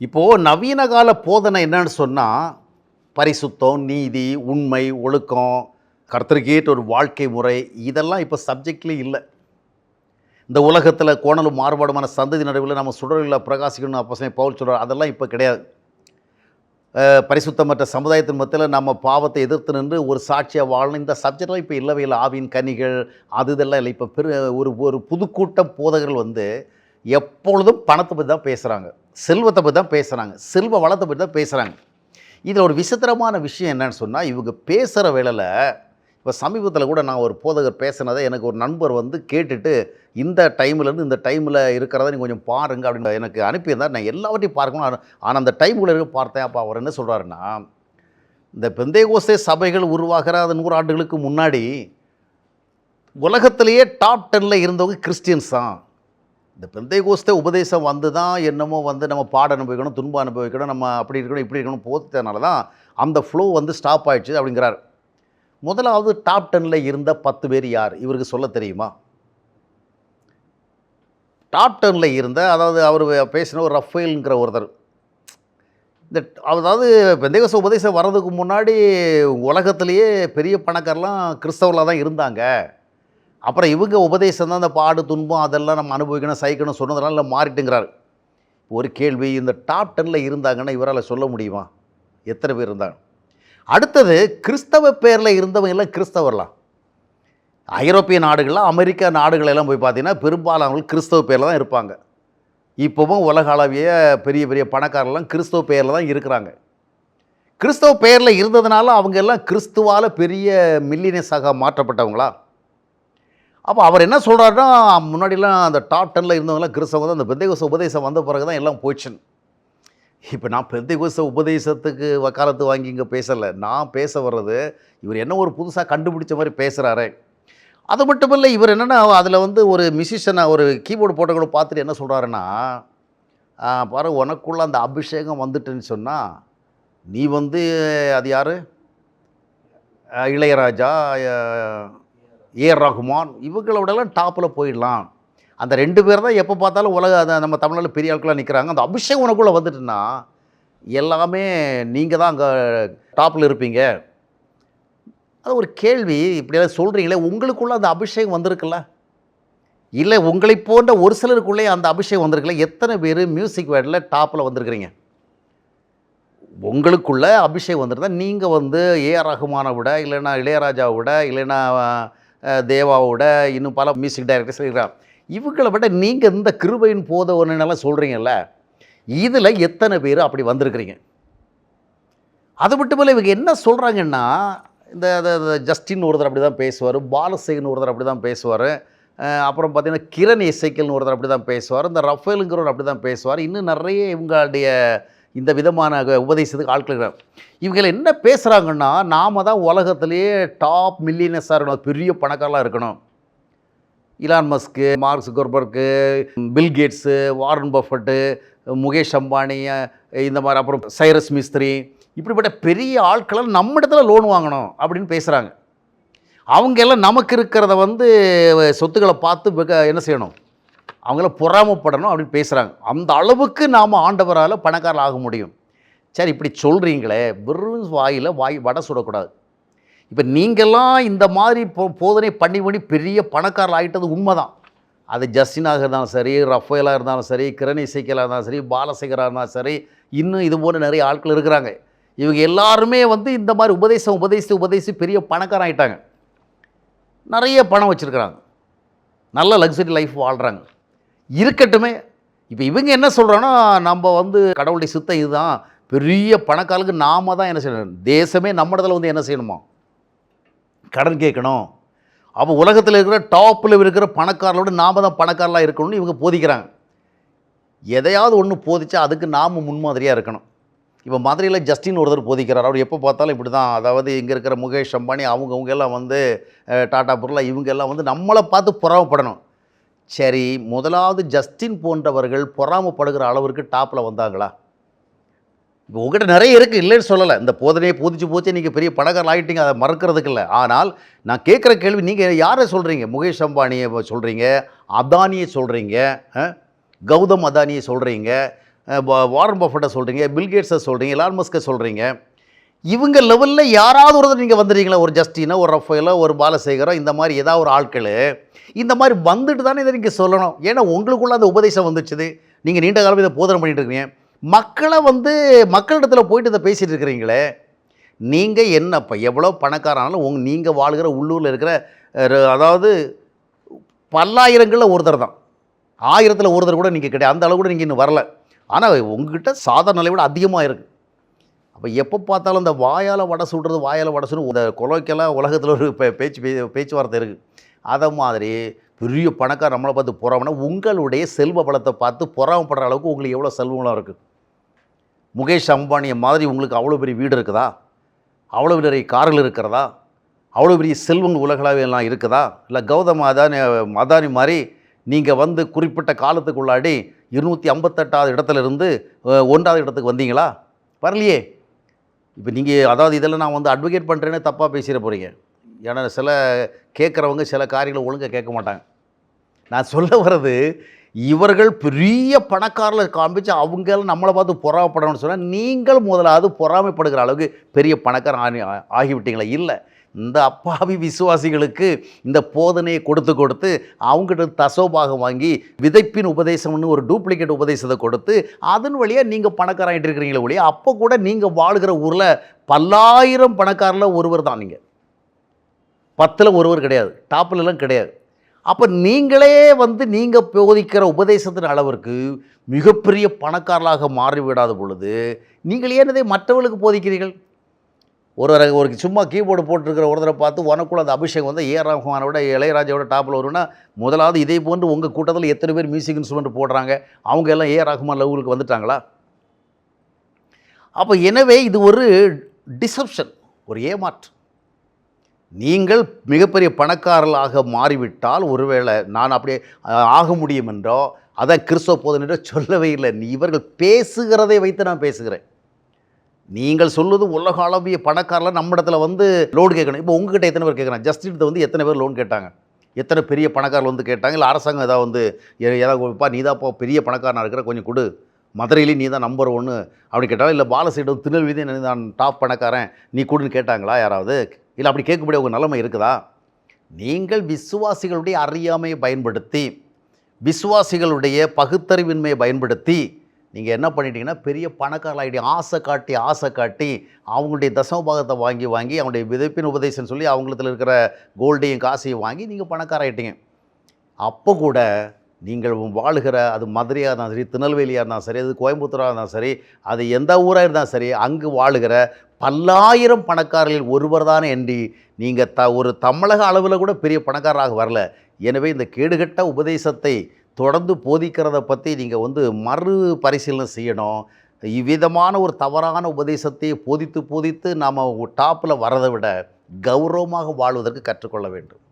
இப்போது நவீன கால போதனை என்னன்னு சொன்னால் பரிசுத்தம் நீதி உண்மை ஒழுக்கம் கர்த்தருக்கேற்ற ஒரு வாழ்க்கை முறை இதெல்லாம் இப்போ சப்ஜெக்ட்லேயும் இல்லை. இந்த உலகத்தில் கோணலும் மாறுபாடுமான சந்ததி நடுவில் நம்ம சுடரில் பிரகாசிக்கணும் அப்போ பவுல் சொல்கிறார் அதெல்லாம் இப்போ கிடையாது. பரிசுத்தமற்ற சமுதாயத்தின் மத்தியில் நம்ம பாவத்தை எதிர்த்து நின்று ஒரு சாட்சியாக வாழணும். இந்த சப்ஜெக்ட்லாம் இப்போ இல்லவே இல்லை. ஆவின் கனிகள் அது இதெல்லாம் இல்லை. இப்போ பெரு ஒரு ஒரு புதுக்கூட்டம் போதகர்கள் வந்து எப்பொழுதும் பணத்தை பற்றி தான் பேசுகிறாங்க செல்வத்தை பற்றி தான் பேசுகிறாங்க செல்வ வளத்தை பற்றி தான் பேசுகிறாங்க இதில் ஒரு விசித்திரமான விஷயம் என்னன்னு சொன்னால் இவங்க பேசுகிற வேலையில் இப்போ சமீபத்தில் கூட நான் ஒரு போதகர் பேசினதை எனக்கு ஒரு நண்பர் வந்து கேட்டுட்டு இந்த டைம்லேருந்து இந்த டைமில் இருக்கிறத நீங்கள் கொஞ்சம் பாருங்க அப்படின்னு எனக்கு அனுப்பியிருந்தார். நான் எல்லாவற்றையும் பார்க்கணும். ஆனால் அந்த டைமுக்குள்ள இருக்க பார்த்தேன். அப்போ அவர் என்ன சொல்கிறாருன்னா இந்த பெந்தேகோசே சபைகள் உருவாகிற அது நூறு ஆண்டுகளுக்கு முன்னாடி உலகத்திலேயே டாப் டென்னில் இருந்தவங்க கிறிஸ்டியன்ஸ் தான். இந்த பெந்தைகோஸ்தே உபதேசம் வந்து தான் என்னமோ வந்து நம்ம பாட அனுபவிக்கணும் துன்பம் அனுபவிக்கணும் நம்ம அப்படி இருக்கணும் இப்படி இருக்கணும் போத்ததுனால தான் அந்த ஃப்ளோ வந்து ஸ்டாப் ஆயிடுச்சு அப்படிங்கிறார். முதலாவது டாப் டெனில் இருந்த பத்து பேர் யார்? இவருக்கு சொல்ல தெரியுமா? டாப் டெனில் இருந்த அதாவது அவர் பேசின ஒரு ரஃபேல்ங்கிற ஒருத்தர். இந்த அதாவது பெந்தைகோச உபதேசம் வர்றதுக்கு முன்னாடி உலகத்திலேயே பெரிய பணக்காரெலாம் கிறிஸ்தவர்களாக தான் இருந்தாங்க. அப்புறம் இவங்க உபதேசம் தான் அந்த பாடு துன்பம் அதெல்லாம் நம்ம அனுபவிக்கணும் சகிக்கணும் சொன்னதெல்லாம் இல்லை மாறிட்டுங்கிறாரு. ஒரு கேள்வி இந்த டாப் டென்னில் இருந்தாங்கன்னா இவரால் சொல்ல முடியுமா? எத்தனை பேர் இருந்தாங்க? அடுத்தது கிறிஸ்தவ பேரில் இருந்தவங்க எல்லாம் கிறிஸ்தவர்லாம் ஐரோப்பிய நாடுகளில் அமெரிக்கா நாடுகள் எல்லாம் போய் பார்த்தீங்கன்னா பெரும்பாலானவர்கள் கிறிஸ்தவ பேரில் தான் இருப்பாங்க. இப்போவும் உலக அளவிய பெரிய பெரிய பணக்காரர்லாம் கிறிஸ்தவ பேரில் தான் இருக்கிறாங்க. கிறிஸ்தவ பேரில் இருந்ததுனால அவங்க எல்லாம் கிறிஸ்துவால் பெரிய மில்லியனஸாக மாற்றப்பட்டவங்களா? அப்போ அவர் என்ன சொல்கிறாருன்னா முன்னாடிலாம் அந்த டாப் டென்னில் இருந்தவங்களாம் கிறிஸ்தவங்க தான் அந்த பெந்தைகோச உபதேசம் வந்த பிறகு தான் எல்லாம் போயிடுச்சுன்னு. இப்போ நான் பெந்தைகோச உபதேசத்துக்கு வக்காலத்து வாங்கி இங்கே பேசலை. நான் பேச வர்றது இவர் என்ன ஒரு புதுசாக கண்டுபிடிச்ச மாதிரி பேசுகிறாரு அது மட்டும் இல்லை இவர் என்னென்னா அதில் வந்து ஒரு மிசிஷனை ஒரு கீபோர்டு போட்டவங்களை பார்த்துட்டு என்ன சொல்கிறாருன்னா பாரு உனக்குள்ளே அந்த அபிஷேகம் வந்துட்டுன்னு சொன்னால் நீ வந்து அது யார்? இளையராஜா ஏஆர் ரகுமான் இவங்களோடலாம் டாப்பில் போயிடலாம். அந்த ரெண்டு பேர் தான் எப்போ பார்த்தாலும் உலக நம்ம தமிழ்நாட்டில் பெரிய ஆட்களாக நிற்கிறாங்க அந்த அபிஷேகம் உனக்குள்ளே வந்துட்டுன்னா எல்லாமே நீங்கள் தான் அங்கே டாப்பில் இருப்பீங்க. அது ஒரு கேள்வி. இப்படியெல்லாம் சொல்கிறீங்களே உங்களுக்குள்ளே அந்த அபிஷேகம் வந்திருக்குல்ல? இல்லை உங்களை போன்ற ஒரு சிலருக்குள்ளே அந்த அபிஷேகம் வந்திருக்குல்ல? எத்தனை பேர் மியூசிக் வேர்டில் டாப்பில் வந்திருக்கிறீங்க? உங்களுக்குள்ளே அபிஷேகம் வந்திருந்தா நீங்கள் வந்து ஏஆர் ரகுமானை விட இல்லைன்னா இளையராஜாவை விட இல்லைன்னா தேவாவோட இன்னும் பல மியூசிக் டைரக்டர்ஸ் இருக்கிறார். இவங்களை விட நீங்கள் இந்த கிருபையின் போத ஒன்றுனெல்லாம் சொல்கிறீங்கல்ல இதில் எத்தனை பேர் அப்படி வந்திருக்கிறீங்க? அது மட்டும் இல்லை இவங்க என்ன சொல்கிறாங்கன்னா இந்த ஜஸ்டின் ஒருத்தர் அப்படி தான் பேசுவார் பாலசேகன் ஒருத்தர் அப்படி தான் பேசுவார் அப்புறம் பார்த்தீங்கன்னா கிரண் இசைக்கல்னு ஒருத்தர் அப்படி தான் பேசுவார் இந்த ரஃபேலுங்கிறவர் அப்படி தான் பேசுவார் இன்னும் நிறைய இவங்களுடைய இந்த விதமான உபதேசத்துக்கு ஆட்கள் இவங்களை என்ன பேசுகிறாங்கன்னா நாம தான் உலகத்திலேயே டாப் மில்லியனஸாக இருக்கணும் பெரிய பணக்காரலாம் இருக்கணும். Elon Musk Mark Zuckerberg Bill Gates Warren Buffett Mukesh Ambani இந்த மாதிரி அப்புறம் சைரஸ் மிஸ்திரி இப்படிப்பட்ட பெரிய ஆட்களை நம்ம இடத்துல லோன் வாங்கணும் அப்படின்னு பேசுகிறாங்க அவங்க எல்லாம் நமக்கு இருக்கிறத வந்து சொத்துக்களை பார்த்து என்ன செய்யணும்? அவங்கள பொறாமப்படணும் அப்படின்னு பேசுகிறாங்க அந்த அளவுக்கு நாம் ஆண்டவரால் பணக்காரர் ஆக முடியும். சரி இப்படி சொல்கிறீங்களே வெறும் வாயில் வாய் வடை சுடக்கூடாது. இப்போ நீங்கள்லாம் இந்த மாதிரி போ போதனை பண்ணி பண்ணி பெரிய பணக்காரர் ஆகிட்டது உண்மைதான். அது ஜஸ்டினாக இருந்தாலும் சரி ரஃபேலாக இருந்தாலும் சரி கிரண் இசைக்கலாக இருந்தாலும் சரி பாலசேகராக இருந்தாலும் சரி இன்னும் இது போன்ற நிறைய ஆட்கள் இருக்கிறாங்க. இவங்க எல்லாருமே வந்து இந்த மாதிரி உபதேசம் உபதேசித்து உபதேசி பெரிய பணக்காரன் ஆயிட்டாங்க. நிறைய பணம் வச்சுருக்குறாங்க. நல்ல லக்ஸரி லைஃப் வாழ்கிறாங்க இருக்கட்டுமே. இப்போ இவங்க என்ன சொல்கிறாங்கன்னா நம்ம வந்து கடவுளுடைய சித்தம் இதுதான். பெரிய பணக்காலுக்கு நாம தான் என்ன செய்யணும்? தேசமே நம்ம வந்து என்ன செய்யணுமா? கடன் கேட்கணும். அப்போ உலகத்தில் இருக்கிற டாப்பில் இருக்கிற பணக்காரர்களோட நாம தான் பணக்காரலாக இருக்கணும்னு இவங்க போதிக்கிறாங்க. எதையாவது ஒன்று போதிச்சா அதுக்கு நாம் முன்மாதிரியாக இருக்கணும். இப்போ மதுரையில் ஜஸ்டின் ஒருத்தர் போதிக்கிறார். அவர் எப்போ பார்த்தாலும் இப்படி தான் அதாவது இங்கே இருக்கிற முகேஷ் அம்பானி அவங்கவுங்க எல்லாம் வந்து டாடா பிர்லா இவங்க எல்லாம் வந்து நம்மளை பார்த்து புறவப்படணும் சரி முதலாவது ஜஸ்டின் போன்றவர்கள் பொறாமப்படுகிற அளவிற்கு டாப்பில் வந்தாங்களா? இப்போ உங்கள்கிட்ட நிறைய இருக்குது இல்லைன்னு சொல்லலை. இந்த போதனையை போதிச்சு போச்சு நீங்கள் பெரிய பணக்காரர் ஆகிட்டீங்க அதை மறக்கிறதுக்கு இல்லை. ஆனால் நான் கேட்குற கேள்வி நீங்கள் யாரை சொல்கிறீங்க முகேஷ் அம்பானியை சொல்கிறீங்க அதானியை சொல்கிறீங்க கௌதம் அதானியை சொல்கிறீங்க வாரன் பஃபட்டை சொல்கிறீங்க பில்கேட்ஸை சொல்கிறீங்க எலான் மஸ்கை சொல்கிறீங்க இவங்க லெவலில் யாராவது ஒருத்தர் நீங்கள் வந்துடுறீங்களா ஒரு ஜஸ்டினோ ஒரு ரஃபேலோ ஒரு பாலசேகரோ இந்த மாதிரி ஏதாவது ஒரு ஆட்கள். இந்த மாதிரி வந்துட்டு தானே இதை நீங்கள் சொல்லணும். ஏன்னா உங்களுக்குள்ள அந்த உபதேசம் வந்துச்சுது. நீங்கள் நீண்ட காலம் இதை போதனை பண்ணிட்டு இருக்கீங்க. மக்களை வந்து மக்களிடத்தில் போயிட்டு இதை பேசிகிட்டு இருக்கிறீங்களே. நீங்கள் என்ன இப்போ எவ்வளோ பணக்காரனாலும் உங் நீங்கள் வாழ்கிற உள்ளூரில் இருக்கிற அதாவது பல்லாயிரங்களில் ஒருத்தர் தான். ஆயிரத்தில் ஒருத்தர் கூட நீங்கள் கிடையாது. அந்த அளவு கூட நீங்கள் இன்னும் வரல. ஆனால் உங்ககிட்ட சாதாரண நிலை விட அதிகமாக இருக்குது அப்போ எப்போ பார்த்தாலும் இந்த வாயால் வடை சுடுறது வாயால் வடை சுடு இந்த கொலைக்கெல்லாம் உலகத்தில் ஒரு பேச்சு பே- பேச்சுவார்த்தை இருக்குது அதை மாதிரி பெரிய பணக்கார நம்மளை பார்த்து பொறாமனா உங்களுடைய செல்வ பலத்தை பார்த்து பொறாமப்படுற அளவுக்கு உங்களுக்கு எவ்வளோ செல்வங்களாக இருக்குது முகேஷ் அம்பானியை மாதிரி உங்களுக்கு அவ்வளோ பெரிய வீடு இருக்குதா? அவ்வளோ பெரிய கார்கள் இருக்கிறதா? அவ்வளோ பெரிய செல்வங்கள் உலகளாவே எல்லாம் இருக்குதா? இல்லை கௌதம் அதானி அதானி மாதிரி நீங்கள் வந்து குறிப்பிட்ட காலத்துக்குள்ளாடி இருநூற்றி ஐம்பத்தெட்டாவது இடத்துல இருந்து ஒன்றாவது இடத்துக்கு வந்தீங்களா? வரலையே. இப்போ நீங்கள் அதாவது இதெல்லாம் நான் வந்து அட்வொகேட் பண்ணுறேன்னு தப்பாக பேசிட போகிறீங்க ஏன்னா சில கேட்குறவங்க சில காரியங்களை ஒழுங்காக கேட்க மாட்டாங்க. நான் சொல்ல வர்றது இவர்கள் பெரிய பணக்காரில் காமிச்சு அவங்க நம்மளை பார்த்து பொறாமப்படணும்னு சொன்னால் நீங்கள் முதலாவது பொறாமைப்படுகிற அளவுக்கு பெரிய பணக்காரன் ஆகி ஆகிவிட்டீங்களா? இல்லை. இந்த அப்பாவி விசுவாசிகளுக்கு இந்த போதனையை கொடுத்து கொடுத்து அவங்ககிட்ட தசோபாகம் வாங்கி விதைப்பின் உபதேசம்னு ஒரு டூப்ளிகேட் உபதேசத்தை கொடுத்து அதன் வழியாக நீங்கள் பணக்காராயிட்டு இருக்கிறீங்களே ஒழிய அப்போ கூட நீங்கள் வாழ்கிற ஊரில் பல்லாயிரம் பணக்காரில் ஒருவர் தான் நீங்கள் பத்தில் ஒருவர் கிடையாது டாப்லலாம் கிடையாது. அப்போ நீங்களே வந்து நீங்கள் போதிக்கிற உபதேசத்தின் அளவிற்கு மிகப்பெரிய பணக்காரலாக மாறிவிடாத பொழுது நீங்கள் ஏன் இதை மற்றவர்களுக்கு போதிக்கிறீர்கள்? ஒருவரை ஒரு சும்மா கீபோர்டு போட்டிருக்கிற ஒருத்தரை பார்த்து உனக்குள்ள அந்த அபிஷேகம் வந்து ஏ ரஹ்மானை விட இளையராஜாவோட டாப்பில் வரும்னா முதலாவது இதே போன்று உங்கள் கூட்டத்தில் எத்தனை பேர் மியூசிக் இன்ஸ்ட்ருமெண்ட் போடுறாங்க? அவங்க எல்லாம் ஏ ரஹ்மான் லெவலுக்கு வந்துட்டாங்களா? அப்போ எனவே இது ஒரு டிசப்ஷன் ஒரு ஏமாற்று. நீங்கள் மிகப்பெரிய பணக்காரர்களாக மாறிவிட்டால் ஒருவேளை நான் அப்படியே ஆக முடியும் என்றோ அதை கிறிஸ்தவ போதனை சொல்லவே இல்லை. நீ இவர்கள் பேசுகிறதை வைத்து நான் பேசுகிறேன். நீங்கள் சொல்லுவது உலக அளவிய பணக்காரில் நம்ம இடத்துல வந்து லோன் கேட்கணும். இப்போ உங்ககிட்ட எத்தனை பேர் கேட்குறாங்க? ஜஸ்டின் வந்து எத்தனை பேர் லோன் கேட்டாங்க? எத்தனை பெரிய பணக்காரர்கள் வந்து கேட்டாங்க? இல்லை அரசாங்கம் ஏதாவது வந்து ஏதாவது இப்போ நீ தான் இப்போ பெரிய பணக்காரனாக இருக்கிற கொஞ்சம் கொடு. மதுரையிலேயும் நீ தான் நம்பர் ஒன்று அப்படி கேட்டாலும் இல்லை பாலசீடம் திருநெல்வேலி நீ தான் டாப் பணக்காரன் நீ கொடுன்னு கேட்டாங்களா யாராவது? இல்லை அப்படி கேட்கக்கூடிய உங்கள் நிலைமை இருக்குதா? நீங்கள் விசுவாசிகளுடைய அறியாமையை பயன்படுத்தி விசுவாசிகளுடைய பகுத்தறிவின்மையை பயன்படுத்தி நீங்கள் என்ன பண்ணிட்டீங்கன்னா பெரிய பணக்காரலாயிடி ஆசை காட்டி ஆசை காட்டி அவங்களுடைய தசமபாகத்தை வாங்கி வாங்கி அவங்களுடைய விதைப்பின் உபதேசம் சொல்லி அவங்களத்தில் இருக்கிற கோல்டையும் காசையும் வாங்கி நீங்கள் பணக்காராயிட்டீங்க. அப்போ கூட நீங்கள் வாழுகிற அது மதுரையாக இருந்தாலும் சரி திருநெல்வேலியாக இருந்தாலும் சரி அது கோயம்புத்தூராக இருந்தாலும் சரி அது எந்த ஊராக இருந்தாலும் சரி அங்கு வாழுகிற பல்லாயிரம் பணக்காரர்களில் ஒருவர் தானே என்று நீங்கள் த ஒரு தமிழக அளவில் கூட பெரிய பணக்காரராக வரல. எனவே இந்த கேடுகட்ட உபதேசத்தை தொடர்ந்து போதிக்கிறத பற்றி நீங்கள் வந்து மறு பரிசீலனை செய்யணும். இவ்விதமான ஒரு தவறான உபதேசத்தை போதித்து போதித்து நாம் டாப்பில் வரதை விட கௌரவமாக வாழ்வதற்கு கற்றுக்கொள்ள வேண்டும்.